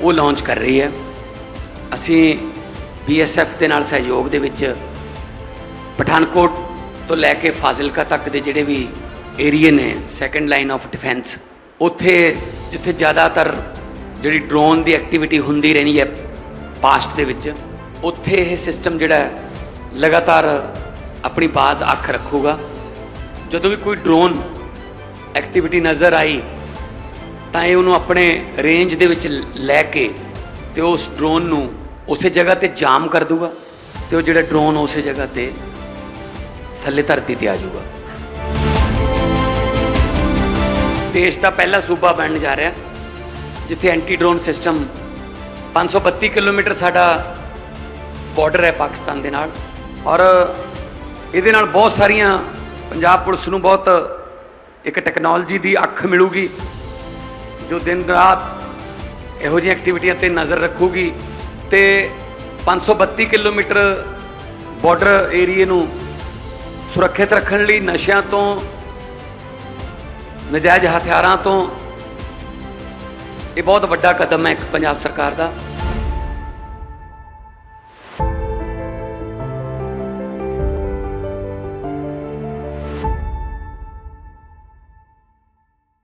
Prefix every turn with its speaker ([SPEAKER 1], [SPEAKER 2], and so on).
[SPEAKER 1] ਉਹ ਲਾਂਚ ਕਰ ਰਹੀ ਹੈ। ਅਸੀਂ ਬੀਐਸਐਫ ਦੇ ਨਾਲ ਸਹਿਯੋਗ ਦੇ ਵਿੱਚ ਪਠਾਨਕੋਟ ਤੋਂ ਲੈ ਕੇ ਫਾਜ਼ਿਲਕਾ ਤੱਕ ਦੇ ਜਿਹੜੇ ਵੀ ਏਰੀਏ ਨੇ ਸੈਕੰਡ ਲਾਈਨ ਆਫ ਡਿਫੈਂਸ ਉੱਥੇ ਜਿੱਥੇ ਜ਼ਿਆਦਾਤਰ ਜਿਹੜੀ ਡਰੋਨ ਦੀ ਐਕਟੀਵਿਟੀ ਹੁੰਦੀ ਰਹਿੰਦੀ ਹੈ ਪਾਸਟ ਦੇ ਵਿੱਚ, ਉੱਥੇ ਇਹ ਸਿਸਟਮ ਜਿਹੜਾ ਲਗਾਤਾਰ ਆਪਣੀ ਬਾਜ਼ ਅੱਖ ਰੱਖੂਗਾ। ਜਦੋਂ ਵੀ ਕੋਈ ਡਰੋਨ ਐਕਟੀਵਿਟੀ ਨਜ਼ਰ ਆਈ ਤਾਂ ਇਹ ਉਹਨੂੰ ਆਪਣੇ ਰੇਂਜ ਦੇ ਵਿੱਚ ਲੈ ਕੇ ਤੇ ਉਸ ਡਰੋਨ ਨੂੰ ਉਸੇ ਜਗ੍ਹਾ ਤੇ ਜਾਮ ਕਰ ਦੂਗਾ ਤੇ ਉਹ ਜਿਹੜਾ ਡਰੋਨ ਉਸੇ ਜਗ੍ਹਾ ਤੇ ਥੱਲੇ ਧਰਤੀ ਤੇ ਆ ਜਾਊਗਾ। ਦੇਸ਼ ਦਾ ਪਹਿਲਾ ਸੂਬਾ ਬਣਨ ਜਾ ਰਿਹਾ, ਜਿੱਥੇ ਐਂਟੀ ਡਰੋਨ ਸਿਸਟਮ 532 ਕਿਲੋਮੀਟਰ ਸਾਡਾ ਬਾਰਡਰ ਹੈ ਪਾਕਿਸਤਾਨ ਦੇ ਨਾਲ ਔਰ ਇਹਦੇ ਨਾਲ ਬਹੁਤ ਸਾਰੀਆਂ ਪੰਜਾਬ ਪੁਲਿਸ ਨੂੰ ਬਹੁਤ ਇੱਕ ਟੈਕਨੋਲੋਜੀ ਦੀ ਅੱਖ ਮਿਲੂਗੀ। ਜੋ ਦਿਨ ਰਾਤ ਇਹੋ ਜਿਹੀ ਐਕਟੀਵਿਟੀਆਂ ਤੇ ਨਜ਼ਰ ਰੱਖੂਗੀ ਤੇ 532 ਕਿਲੋਮੀਟਰ ਬਾਰਡਰ ਏਰੀਏ ਨੂੰ ਸੁਰੱਖਿਅਤ ਰੱਖਣ ਲਈ ਨਸ਼ਿਆਂ ਤੋਂ, ਨਜਾਇਜ਼ ਹਥਿਆਰਾਂ ਤੋਂ ਇਹ ਬਹੁਤ ਵੱਡਾ ਕਦਮ ਹੈ ਇੱਕ ਪੰਜਾਬ ਸਰਕਾਰ ਦਾ।